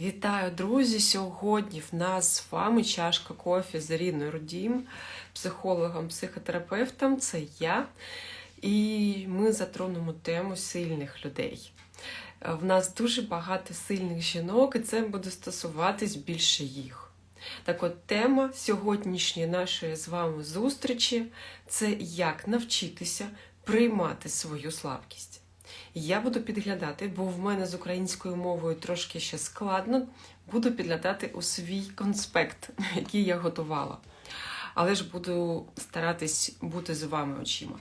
Вітаю, друзі! Сьогодні в нас з вами чашка кофі з Іриною Рудім, психологом, психотерапевтом. Це я. І ми затронемо тему сильних людей. В нас дуже багато сильних жінок, і це буде стосуватись більше їх. Так от тема сьогоднішньої нашої з вами зустрічі це як навчитися приймати свою слабкість. Я буду підглядати, бо в мене з українською мовою трошки ще складно. Буду підглядати у свій конспект, який я готувала. Але ж буду старатись бути з вами очима.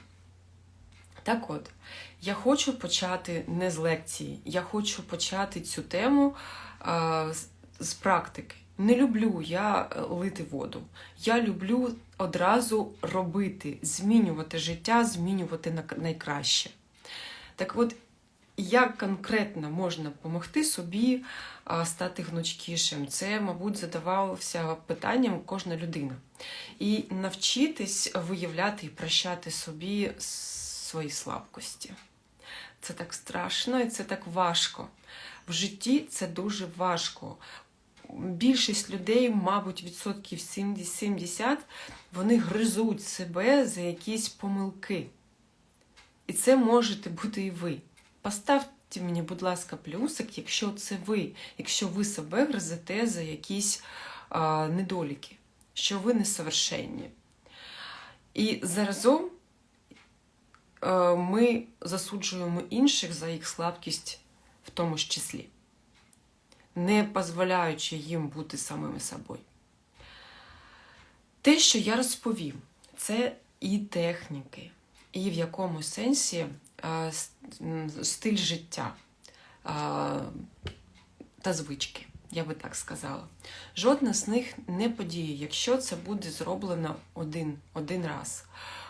Так от, я хочу почати не з лекції, я хочу почати цю тему а, з, практики. Не люблю я лити воду. Я люблю одразу робити, змінювати життя, змінювати на найкраще. Так от, як конкретно можна допомогти собі стати гнучкішим? Це, мабуть, задавався питанням кожна людина. І навчитись виявляти і прощати собі свої слабкості. Це так страшно і це так важко. В житті це дуже важко. Більшість людей, мабуть, відсотків 70, вони гризуть себе за якісь помилки. І це можете бути і ви. Поставте мені, будь ласка, плюсик, якщо це ви, якщо ви себе гризете за якісь а, недоліки, що ви несовершенні. І заразом а, ми засуджуємо інших за їх слабкість в тому ж числі, не дозволяючи їм бути самими собою. Те, що я розповім, це і техніки, і в якому сенсі стиль життя та звички, я би так сказала. Жодна з них не подіє, якщо це буде зроблено один, один раз.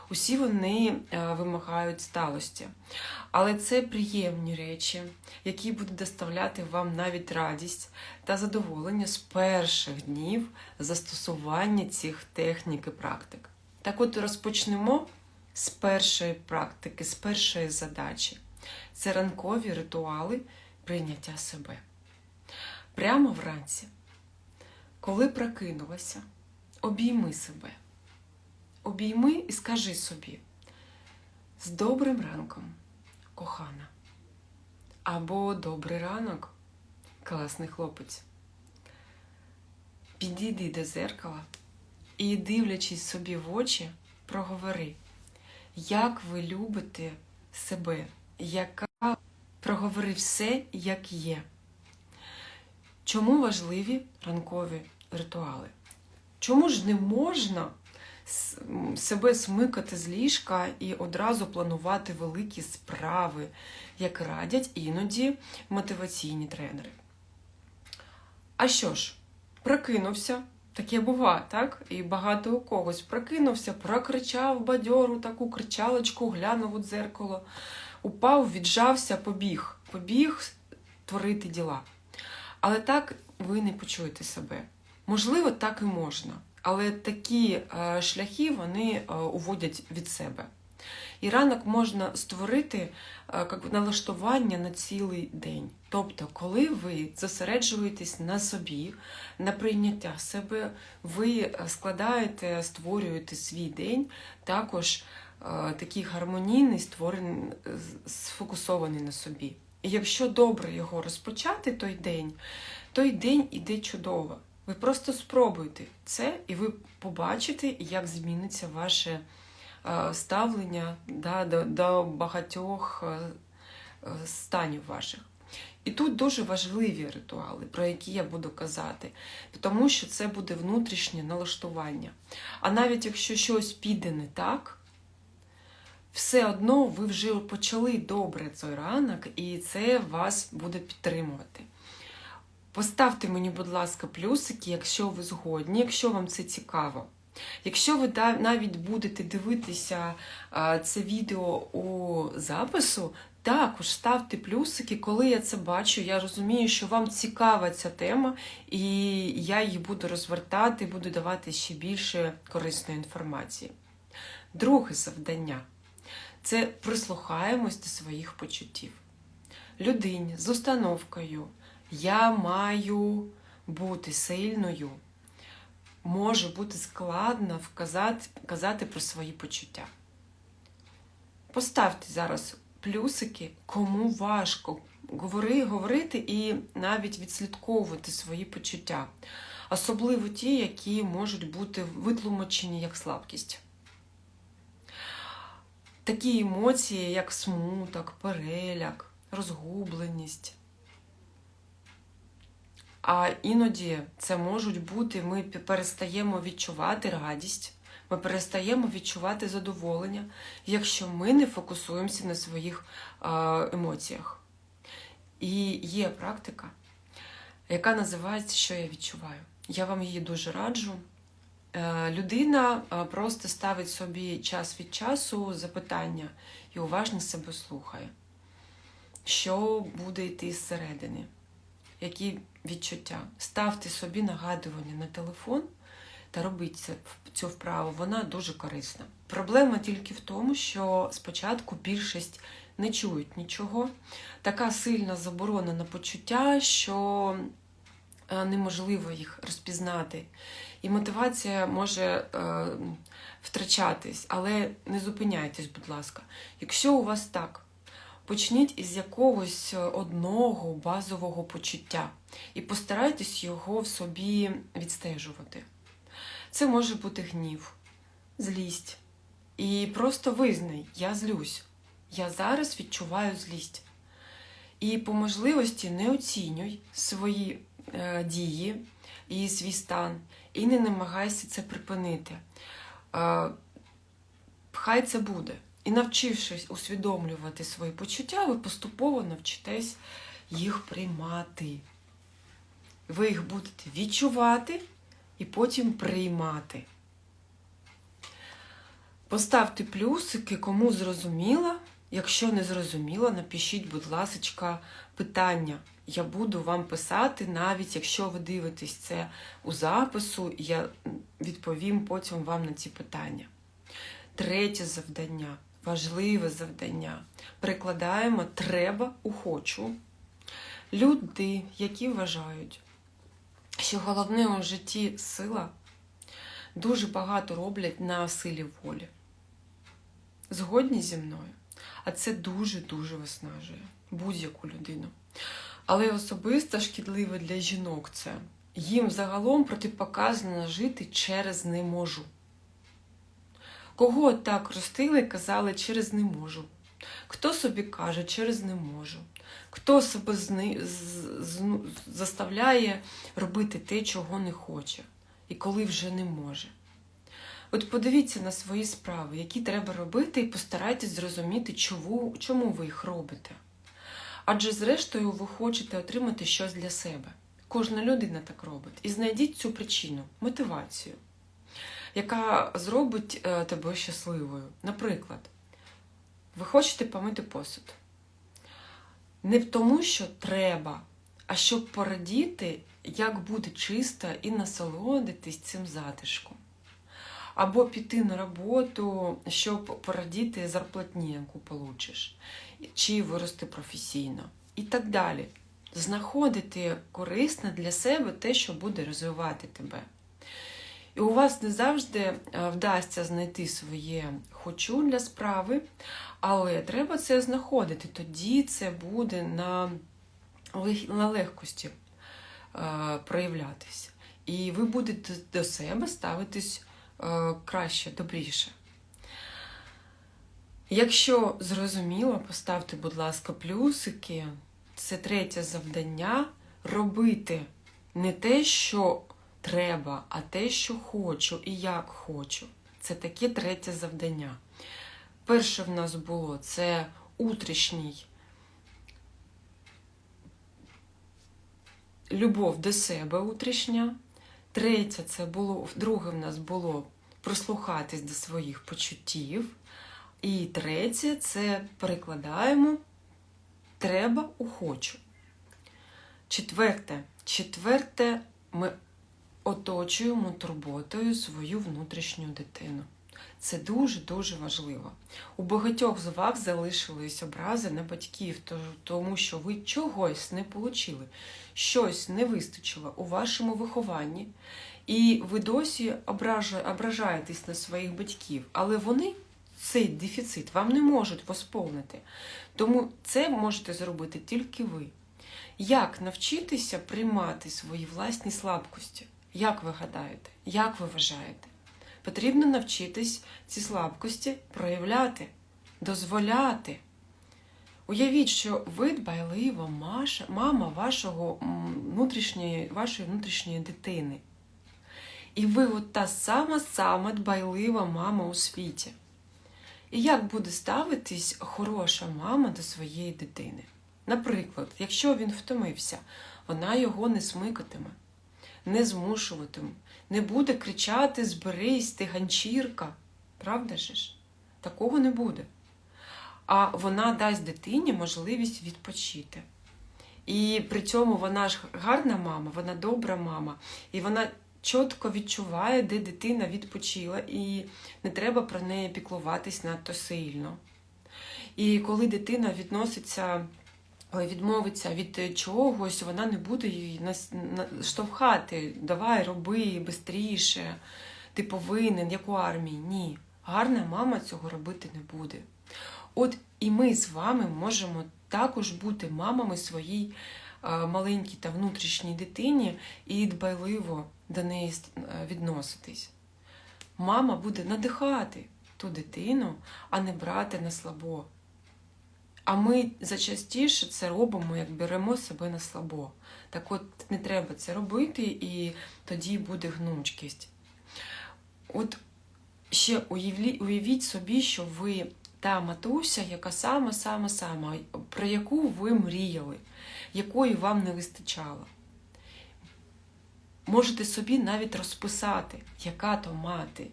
Усі вони вимагають сталості. Але це приємні речі, які будуть доставляти вам навіть радість та задоволення з перших днів застосування цих технік і практик. Так от розпочнемо з першої практики, з першої задачі. Це ранкові ритуали прийняття себе. Прямо вранці, коли прокинулася, обійми себе. Обійми і скажи собі з добрим ранком, кохана. Або добрий ранок, класний хлопець. Підійди до зеркала і, дивлячись собі в очі, проговори як ви любите себе, яка проговори все, як є. Чому важливі ранкові ритуали? Чому ж не можна себе смикати з ліжка і одразу планувати великі справи, як радять іноді мотиваційні тренери? А що ж, прокинувся. Таке бува, так? І багато у когось прокинувся, прокричав бадьору таку кричалочку, глянув у дзеркало, упав, віджався, побіг, побіг творити діла. Але так ви не почуєте себе. Можливо, так і можна. Але такі е, шляхи вони е, уводять від себе. І ранок можна створити е, як налаштування на цілий день. Тобто, коли ви зосереджуєтесь на собі, на прийняття себе, ви складаєте, створюєте свій день, також такий гармонійний, створений, сфокусований на собі. І якщо добре його розпочати той день, той день іде чудово. Ви просто спробуйте це, і ви побачите, як зміниться ваше. Е, ставлення да, до, до багатьох е, е, станів ваших. І тут дуже важливі ритуали, про які я буду казати, тому що це буде внутрішнє налаштування. А навіть якщо щось піде не так, все одно ви вже почали добре цей ранок, і це вас буде підтримувати. Поставте мені, будь ласка, плюсики, якщо ви згодні, якщо вам це цікаво. Якщо ви навіть будете дивитися це відео у запису, також ставте плюсики, коли я це бачу. Я розумію, що вам цікава ця тема, і я її буду розвертати, буду давати ще більше корисної інформації. Друге завдання це прислухаємось до своїх почуттів. Людині з установкою Я маю бути сильною. Може бути складно вказати, казати про свої почуття. Поставте зараз плюсики, кому важко говори, говорити і навіть відслідковувати свої почуття. Особливо ті, які можуть бути витлумачені як слабкість. Такі емоції, як смуток, переляк, розгубленість. А іноді це можуть бути, ми перестаємо відчувати радість, ми перестаємо відчувати задоволення, якщо ми не фокусуємося на своїх емоціях. І є практика, яка називається Що я відчуваю. Я вам її дуже раджу. Е, людина просто ставить собі час від часу запитання і уважно себе слухає, що буде йти зсередини, які відчуття. Ставте собі нагадування на телефон та робіть цю вправу, вона дуже корисна. Проблема тільки в тому, що спочатку більшість не чують нічого. Така сильна заборона на почуття, що е, неможливо їх розпізнати. І мотивація може е, втрачатись, але не зупиняйтесь, будь ласка. Якщо у вас так, почніть із якогось одного базового почуття і постарайтесь його в собі відстежувати. Це може бути гнів, злість. І просто визнай, я злюсь. Я зараз відчуваю злість. І по можливості не оцінюй свої е, дії і свій стан, і не намагайся це припинити. Е, хай це буде. І навчившись усвідомлювати свої почуття, ви поступово навчитесь їх приймати. Ви їх будете відчувати і потім приймати. Поставте плюсики, кому зрозуміло. Якщо не зрозуміло, напишіть, будь ласка, питання. Я буду вам писати, навіть якщо ви дивитесь це у запису, я відповім потім вам на ці питання. Третє завдання важливе завдання. Перекладаємо треба у хочу. Люди, які вважають, що головне у житті сила, дуже багато роблять на силі волі. Згодні зі мною. А це дуже-дуже виснажує будь-яку людину. Але особисто шкідливе для жінок це. Їм загалом протипоказано жити через не можу. Кого так ростили, і казали через не можу. Хто собі каже, через не можу. Хто себе зни... з... заставляє робити те, чого не хоче, і коли вже не може. От подивіться на свої справи, які треба робити, і постарайтесь зрозуміти, чому, чому ви їх робите. Адже, зрештою, ви хочете отримати щось для себе. Кожна людина так робить. І знайдіть цю причину, мотивацію яка зробить е, тебе щасливою. Наприклад, ви хочете помити посуд. Не тому, що треба, а щоб порадіти, як буде чисто і насолодитись цим затишком. Або піти на роботу, щоб порадіти зарплатні, яку получиш, чи вирости професійно. І так далі. Знаходити корисне для себе те, що буде розвивати тебе. І у вас не завжди е, вдасться знайти своє хочу для справи, але треба це знаходити. Тоді це буде на на легкості е, проявлятися. І ви будете до себе ставитись е, краще, добріше. Якщо зрозуміло, поставте, будь ласка, плюсики. Це третє завдання робити не те, що треба, а те, що хочу і як хочу. Це таке третє завдання. Перше в нас було це утрішній любов до себе утрішня. Третє, це було, друге в нас було прослухатись до своїх почуттів. І третє це перекладаємо треба у хочу. Четверте, четверте, ми оточуємо турботою свою внутрішню дитину. Це дуже-дуже важливо. У багатьох з вас залишились образи на батьків, тому що ви чогось не отримали, щось не вистачило у вашому вихованні, і ви досі ображаєтесь на своїх батьків, але вони цей дефіцит вам не можуть восповнити. Тому це можете зробити тільки ви. Як навчитися приймати свої власні слабкості? Як ви гадаєте? Як ви вважаєте? Потрібно навчитись ці слабкості проявляти, дозволяти. Уявіть, що ви дбайлива мама вашого внутрішньої, вашої внутрішньої дитини. І ви от та сама сама дбайлива мама у світі. І як буде ставитись хороша мама до своєї дитини? Наприклад, якщо він втомився, вона його не смикатиме, не змушуватиме, не буде кричати Зберись, ти ганчірка. Правда ж? Такого не буде. А вона дасть дитині можливість відпочити. І при цьому вона ж гарна мама, вона добра мама, і вона чітко відчуває, де дитина відпочила, і не треба про неї піклуватись надто сильно. І коли дитина відноситься, відмовиться від чогось, вона не буде її штовхати. Давай, роби швидше, ти повинен, як у армії. Ні. Гарна мама цього робити не буде. От і ми з вами можемо також бути мамами своїй е, маленькій та внутрішній дитині і дбайливо до неї е, відноситись. Мама буде надихати ту дитину, а не брати на слабо. А ми зачастіше це робимо, як беремо себе на слабо. Так от не треба це робити, і тоді буде гнучкість. От ще уявіть собі, що ви та матуся, яка сама, сама, сама, про яку ви мріяли, якої вам не вистачало. Можете собі навіть розписати, яка то мати,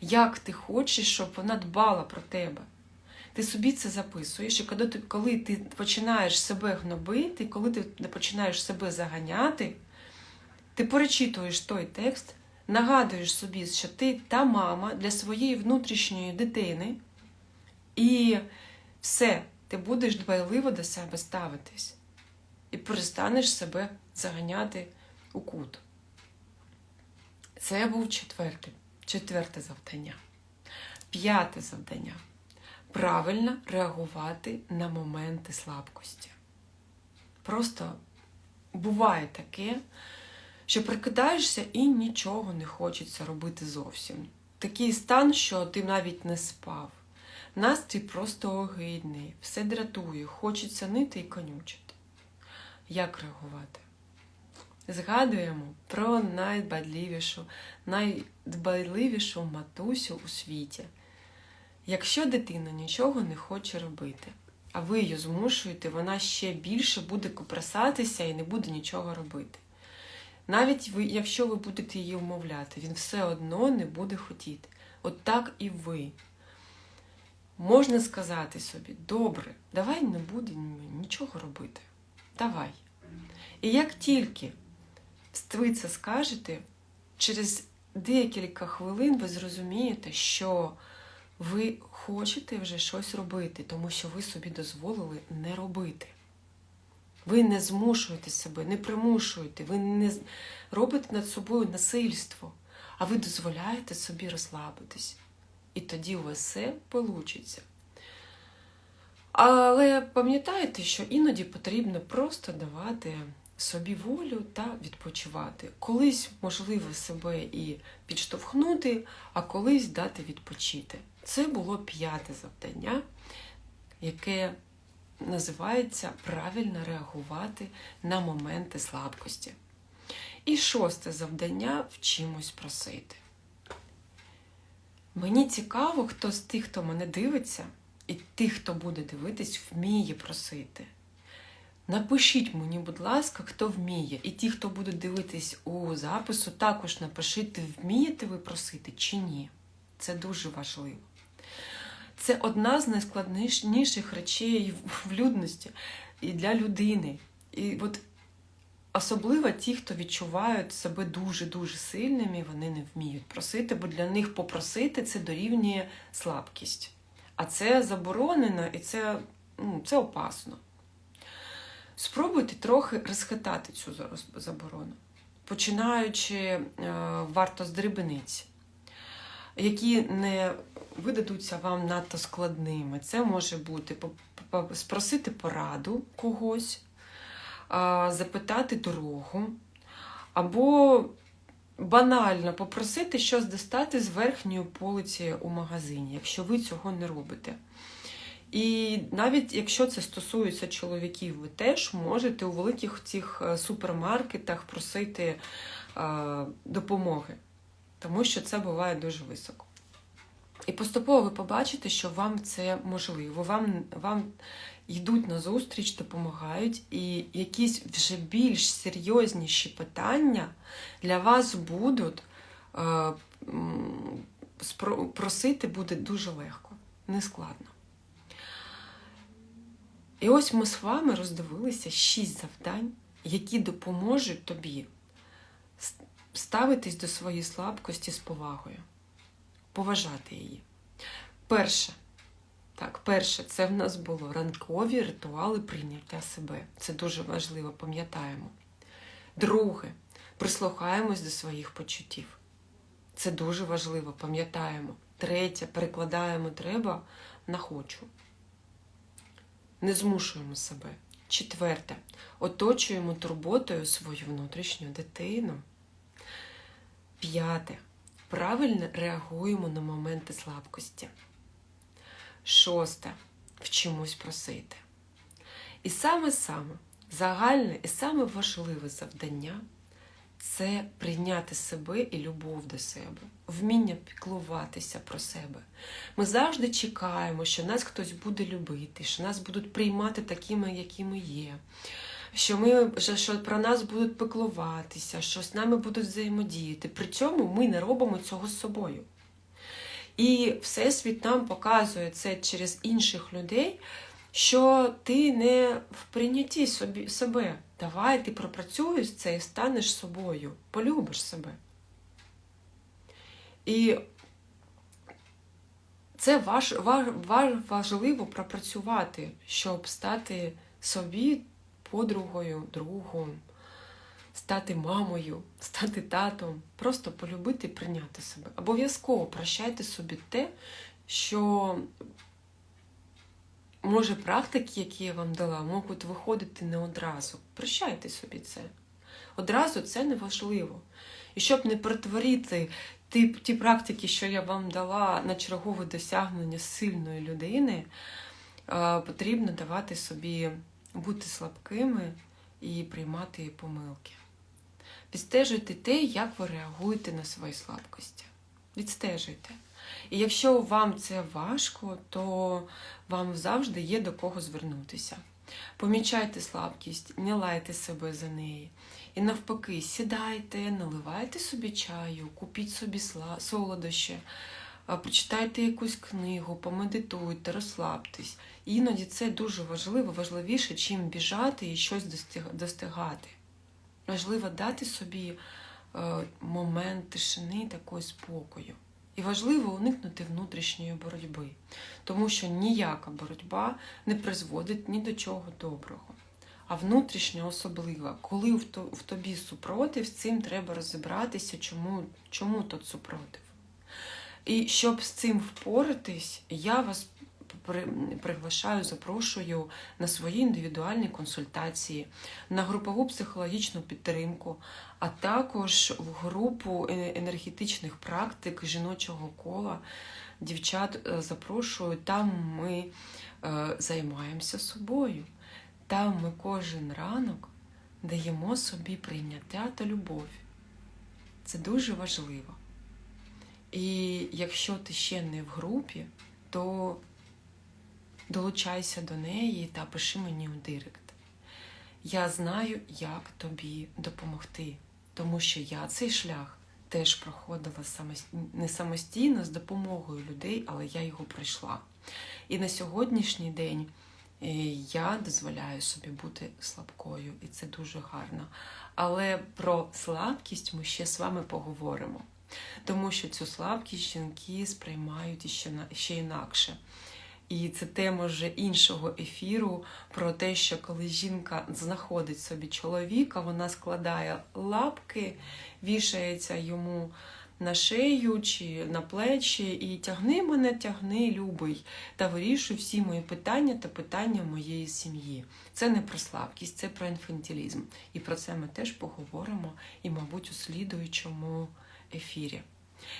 як ти хочеш, щоб вона дбала про тебе. Ти собі це записуєш, і коли ти, коли ти починаєш себе гнобити, коли ти починаєш себе заганяти, ти перечитуєш той текст, нагадуєш собі, що ти та мама для своєї внутрішньої дитини, і все, ти будеш дбайливо до себе ставитись і перестанеш себе заганяти у кут. Це був четвертий, четверте завдання. П'яте завдання правильно реагувати на моменти слабкості. Просто буває таке, що прикидаєшся і нічого не хочеться робити зовсім. Такий стан, що ти навіть не спав. Настрій просто огидний, все дратує, хочеться нити і конючити. Як реагувати? Згадуємо про найдбайливішу, найдбайливішу матусю у світі. Якщо дитина нічого не хоче робити, а ви її змушуєте, вона ще більше буде копрасатися і не буде нічого робити. Навіть ви, якщо ви будете її вмовляти, він все одно не буде хотіти. От так і ви. Можна сказати собі, добре, давай не будемо нічого робити. Давай. І як тільки ви це скажете, через декілька хвилин ви зрозумієте, що ви хочете вже щось робити, тому що ви собі дозволили не робити. Ви не змушуєте себе, не примушуєте, ви не робите над собою насильство, а ви дозволяєте собі розслабитись. І тоді у вас все вийде. Але пам'ятайте, що іноді потрібно просто давати собі волю та відпочивати. Колись можливо себе і підштовхнути, а колись дати відпочити. Це було п'яте завдання, яке називається правильно реагувати на моменти слабкості. І шосте завдання вчимось просити. Мені цікаво, хто з тих, хто мене дивиться, і тих, хто буде дивитись, вміє просити. Напишіть мені, будь ласка, хто вміє. І ті, хто будуть дивитись у запису, також напишіть, вмієте ви просити чи ні. Це дуже важливо. Це одна з найскладніших речей в людності і для людини. І от особливо ті, хто відчувають себе дуже-дуже сильними, вони не вміють просити, бо для них попросити це дорівнює слабкість. А це заборонено і це, ну, це опасно. Спробуйте трохи розхитати цю заборону, починаючи е, варто з дрібниць, які не видадуться вам надто складними. Це може бути спросити пораду когось, запитати дорогу, або банально попросити щось достати з верхньої полиці у магазині, якщо ви цього не робите. І навіть якщо це стосується чоловіків, ви теж можете у великих цих е, супермаркетах просити е, допомоги, тому що це буває дуже високо. І поступово ви побачите, що вам це можливо. Вам, вам йдуть на зустріч, допомагають, і якісь вже більш серйозніші питання для вас будуть е, просити буде дуже легко, нескладно. І ось ми з вами роздивилися шість завдань, які допоможуть тобі ставитись до своєї слабкості з повагою, поважати її. Перше, так, перше, це в нас було ранкові ритуали прийняття себе. Це дуже важливо, пам'ятаємо. Друге, прислухаємось до своїх почуттів. Це дуже важливо, пам'ятаємо. Третє, перекладаємо треба на хочу. Не змушуємо себе. Четверте, оточуємо турботою свою внутрішню дитину. П'яте. Правильно реагуємо на моменти слабкості. Шосте. Вчимось просити. І саме-саме загальне і саме важливе завдання це прийняти себе і любов до себе, вміння піклуватися про себе. Ми завжди чекаємо, що нас хтось буде любити, що нас будуть приймати такими, які ми є. Що ми що, про нас будуть піклуватися, що з нами будуть взаємодіяти. При цьому ми не робимо цього з собою. І Всесвіт нам показує це через інших людей, що ти не в прийнятті собі, себе. Давай ти пропрацюєш це і станеш собою, полюбиш себе. І це важ, важ, важливо пропрацювати, щоб стати собі подругою, другом, стати мамою, стати татом, просто полюбити і прийняти себе. Обов'язково прощайте собі те, що може практики, які я вам дала, можуть виходити не одразу. Прощайте собі це. Одразу це не важливо. І щоб не перетворити ті, ті практики, що я вам дала на чергове досягнення сильної людини, потрібно давати собі бути слабкими і приймати помилки. Відстежуйте те, як ви реагуєте на свої слабкості. Відстежуйте. І якщо вам це важко, то вам завжди є до кого звернутися. Помічайте слабкість, не лайте себе за неї. І навпаки, сідайте, наливайте собі чаю, купіть собі солодощі, а, почитайте якусь книгу, помедитуйте, розслабтесь. Іноді це дуже важливо, важливіше, чим біжати і щось достигати. Важливо дати собі е, момент тишини, такої спокою. І важливо уникнути внутрішньої боротьби, тому що ніяка боротьба не призводить ні до чого доброго. А внутрішня особлива, коли в тобі супротив, з цим треба розібратися, чому, чому тут супротив. І щоб з цим впоратись, я вас приглашаю, запрошую на свої індивідуальні консультації, на групову психологічну підтримку, а також в групу е- енергетичних практик жіночого кола. Дівчат е, запрошую, там ми е, займаємося собою. Там ми кожен ранок даємо собі прийняття та любов. Це дуже важливо. І якщо ти ще не в групі, то долучайся до неї та пиши мені у директ. Я знаю, як тобі допомогти, тому що я цей шлях теж проходила не самостійно з допомогою людей, але я його пройшла. І на сьогоднішній день я дозволяю собі бути слабкою, і це дуже гарно. Але про слабкість ми ще з вами поговоримо, тому що цю слабкість жінки сприймають ще, ще інакше. І це тема вже іншого ефіру про те, що коли жінка знаходить собі чоловіка, вона складає лапки, вішається йому на шею чи на плечі і тягни мене, тягни, любий, та вирішуй всі мої питання та питання моєї сім'ї. Це не про слабкість, це про інфантилізм. І про це ми теж поговоримо, і, мабуть, у слідуючому ефірі.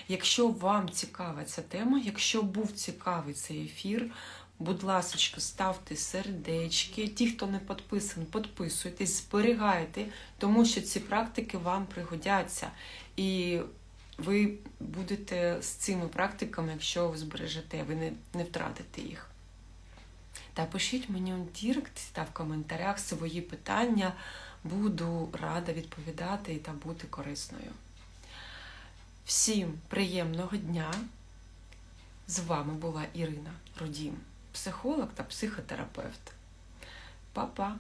Якщо вам цікава ця тема, якщо був цікавий цей ефір, будь ласка, ставте сердечки. Ті, хто не підписаний, підписуйтесь, зберігайте, тому що ці практики вам пригодяться. І ви будете з цими практиками, якщо ви збережете, ви не, не втратите їх. Та пишіть мені у Дірект та в коментарях свої питання. Буду рада відповідати та бути корисною. Всім приємного дня! З вами була Ірина Рудім, психолог та психотерапевт. Па-па!